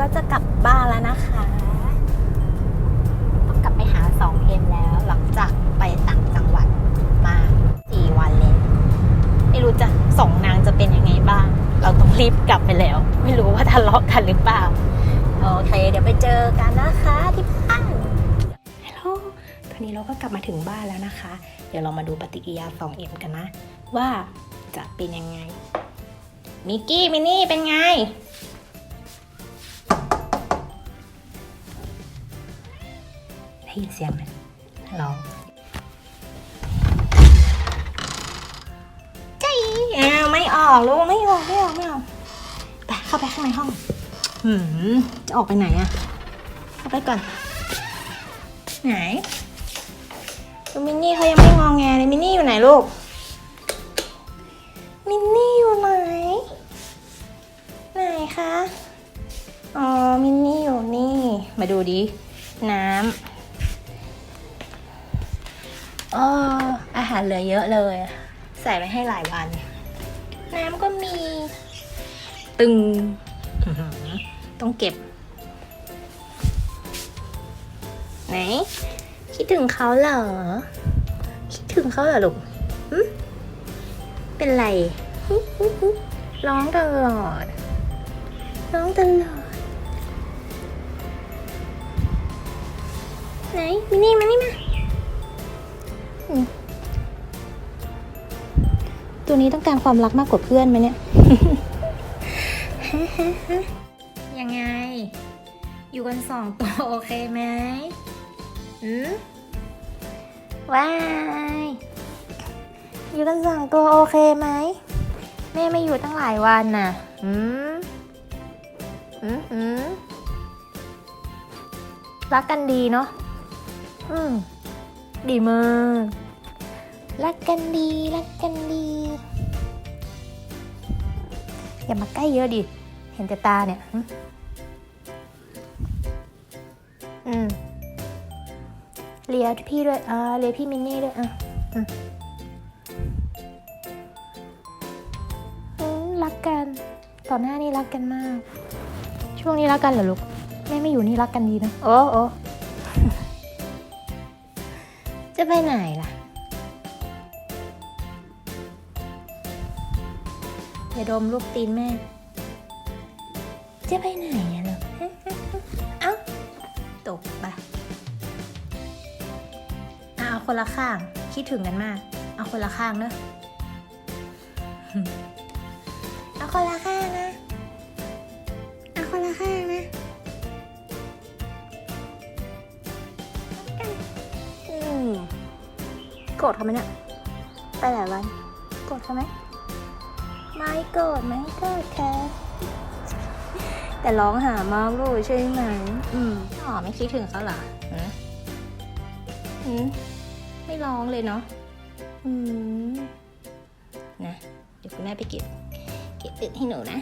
ก็จะกลับบ้านแล้วนะคะต้องกลับไปหาสองเอ็มแล้วหลังจากไปต่างจังหวัดมาสี่วันเลยไม่รู้จะสองนางจะเป็นยังไงบ้าง เราต้องรีบกลับไปแล้ว ไม่รู้ว่าทะเลาะกันหรือเปล่า โอเค เดี๋ยวไปเจอกันนะคะที่บ้านฮัลโหลตอนนี้เราก็กลับมาถึงบ้านแล้วนะคะ เดี๋ยวเรามาดูปฏิกิริยา 2M กันนะ ว่าจะเป็นยังไงมิกกี้มินนี่เป็นไง ได้ยินเสียงไหมร้องใจอ้าวไม่ออกลูกไม่ออกไม่ออกไม่ออกไปเข้าไปข้างในห้องหืมจะออกไปไหนอะเข้าไปก่อน ไหนดูมินนี่เขายังไม่งองแงเลยมินนี่อยู่ไหนลูก มินนี่อยู่ไหน ไหนคะ อ๋อ มินนี่อยู่นี่ มาดูดิ น้ำ อออาหารเหลือเยอะเลย ใส่ไว้ให้หลายวัน น้ำก็มี ตึง ต้องเก็บ ไหน คิดถึงเขาเหรอ คิดถึงเขาเหรอลูกเป็นไร ร้องตลอด ร้องตลอด ไหนมินี่มานี่มา ตัวนี้ต้องการความรักมากกว่าเพื่อนไหมเนี่ย ยังไง อยู่กันสองตัวโอเคไหมอืมว้ายอยู่กันสองตัวโอเคไหมแม่ไม่อยู่ตั้งหลายวันน่ะ อืมอืมอืมรักกันดีเนาะ อืม ดีมาก รักกันดี รักกันดี อย่ามาใกล้เยอะดิ เห็นแต่ตาเนี่ยหึอืมเลียพี่ด้วย อ่า เลียพี่มินนี่ด้วย อะอืมอืมรักกัน ต่อหน้านี่รักกันมาก ช่วงนี้รักกันเหรอลูก แม่ไม่อยู่นี่รักกันดีนะ โอ้โอ้จะไปไหนล่ะ อย่าดมลูกตีนแม่ จะไปไหนอะลูกเอ้าตกปอะเอาคนละข้าง คิดถึงกันมาก เอาคนละข้างเนอะเอาคนละข้างนะ เอาคนละข้างนะอืมโกรธเขาไหมเนี่ย ไปหลายวัน โกรธเขาไหม ไม่โกรธไม่โกรธค่ะแต่ร้องหามากลูกใช่ไหมอืมอ๋อไม่คิดถึงเขาเหรอหืมหืมไม่ร้องเลยเนาะอืมนะเดี๋ยวคุณแม่ไปเก็บเก็บอึให้หนูนะ